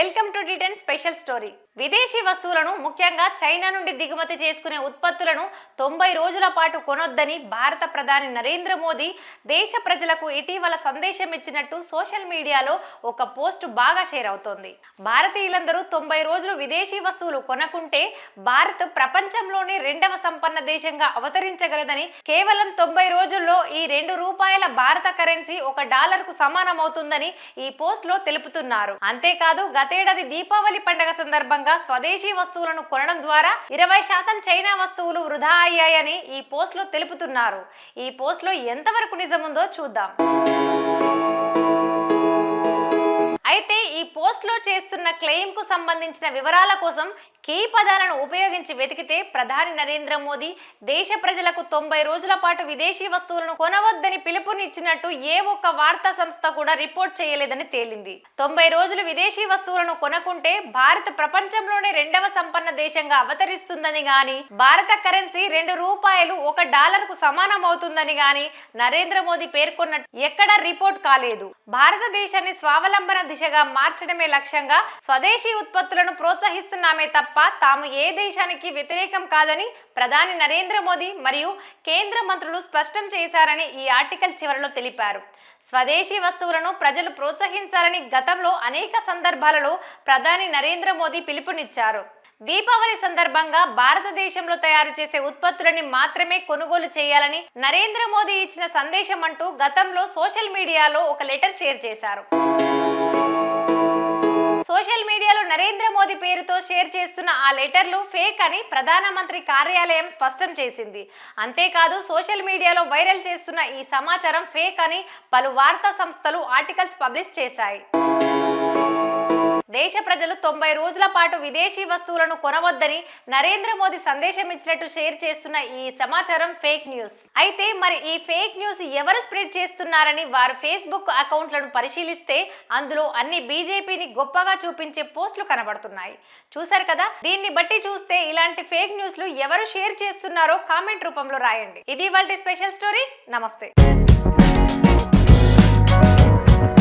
Welcome to డిటెన్ special story. విదేశీ వస్తువులను ముఖ్యంగా చైనా నుండి దిగుమతి చేసుకునే ఉత్పత్తులను తొంభై రోజుల పాటు కొనొద్దని భారత ప్రధాని నరేంద్ర మోదీ దేశ ప్రజలకు ఇటీవల సందేశం ఇచ్చినట్టు సోషల్ మీడియాలో ఒక పోస్ట్ బాగా షేర్ అవుతోంది. భారతీయులందరూ తొంభై రోజులు విదేశీ వస్తువులు కొనకుంటే భారత్ ప్రపంచంలోనే రెండవ సంపన్న దేశంగా అవతరించగలదని కేవలం తొంభై రోజుల్లో ఈ రెండు రూపాయల భారత కరెన్సీ ఒక డాలర్కు సమానమవుతుందని ఈ పోస్ట్లో తెలుపుతున్నారు. అంతేకాదు గత గతేడాది దీపావళి పండగ సందర్భంగా స్వదేశీ వస్తువులను కొనడం ద్వారా ఇరవై శాతం చైనా వస్తువులు వృధా అయ్యాయని ఈ పోస్ట్లో తెలుపుతున్నారు. ఈ పోస్ట్లో ఎంతవరకు నిజముందో చూద్దాం. అయితే ఈ పోస్ట్లో చేస్తున్న క్లెయిమ్కు సంబంధించిన వివరాల కోసం కీ పదాలను ఉపయోగించి వెతికితే ప్రధాని నరేంద్ర మోదీ దేశ ప్రజలకు తొంభై రోజుల పాటు విదేశీ వస్తువులను కొనవద్దని పిలుపునిచ్చినట్టు ఏ ఒక్క వార్తా సంస్థ కూడా రిపోర్ట్ చేయలేదని తేలింది. తొంభై రోజులు విదేశీ వస్తువులను కొనకుంటే భారత్ ప్రపంచంలోనే రెండవ సంపన్న దేశంగా అవతరిస్తుందని గాని భారత కరెన్సీ రెండు రూపాయలు ఒక డాలర్కు సమానం అవుతుందని గాని నరేంద్ర మోదీ పేర్కొన్నట్టు ఎక్కడా రిపోర్ట్ కాలేదు. భారతదేశాన్ని స్వావలంబన దిశగా మార్చడమే లక్ష్యంగా స్వదేశీ ఉత్పత్తులను ప్రోత్సహిస్తున్నామే తప్ప తాము ఏ దేశానికి వ్యతిరేకం కాదని ప్రధాని నరేంద్ర మోదీ మరియు కేంద్ర మంత్రులు స్పష్టం చేశారని ఈ ఆర్టికల్ చివరిలో తెలిపారు. స్వదేశీ వస్తువులను ప్రజలు ప్రోత్సహించాలని గతంలో అనేక సందర్భాలలో ప్రధాని నరేంద్ర మోదీ పిలుపునిచ్చారు. దీపావళి సందర్భంగా భారతదేశంలో తయారు చేసే ఉత్పత్తులని మాత్రమే కొనుగోలు చేయాలని నరేంద్ర మోదీ ఇచ్చిన సందేశం అంటూ గతంలో సోషల్ మీడియాలో ఒక లెటర్ షేర్ చేశారు. నరేంద్ర మోదీ పేరుతో షేర్ చేస్తున్న ఆ లెటర్లు ఫేక్ అని ప్రధానమంత్రి కార్యాలయం స్పష్టం చేసింది. అంతేకాదు సోషల్ మీడియాలో వైరల్ చేస్తున్న ఈ సమాచారం ఫేక్ అని పలు వార్తా సంస్థలు ఆర్టికల్స్ పబ్లిష్ చేశాయి. దేశ ప్రజలు తొంభై రోజుల పాటు విదేశీ వస్తువులను కొనవద్దని నరేంద్ర మోదీ సందేశం ఇచ్చినట్టు షేర్ చేస్తున్న ఈ సమాచారం ఫేక్ న్యూస్. అయితే మరి ఈ ఫేక్ న్యూస్ ఎవరు స్ప్రెడ్ చేస్తున్నారని వారు ఫేస్బుక్ అకౌంట్లను పరిశీలిస్తే అందులో అన్ని బీజేపీని గొప్పగా చూపించే పోస్టులు కనబడుతున్నాయి. చూశారు కదా? దీన్ని బట్టి చూస్తే ఇలాంటి ఫేక్ న్యూస్లు ఎవరు షేర్ చేస్తున్నారో కామెంట్ రూపంలో రాయండి. ఇది వాళ్ళ స్పెషల్ స్టోరీ నమస్తే.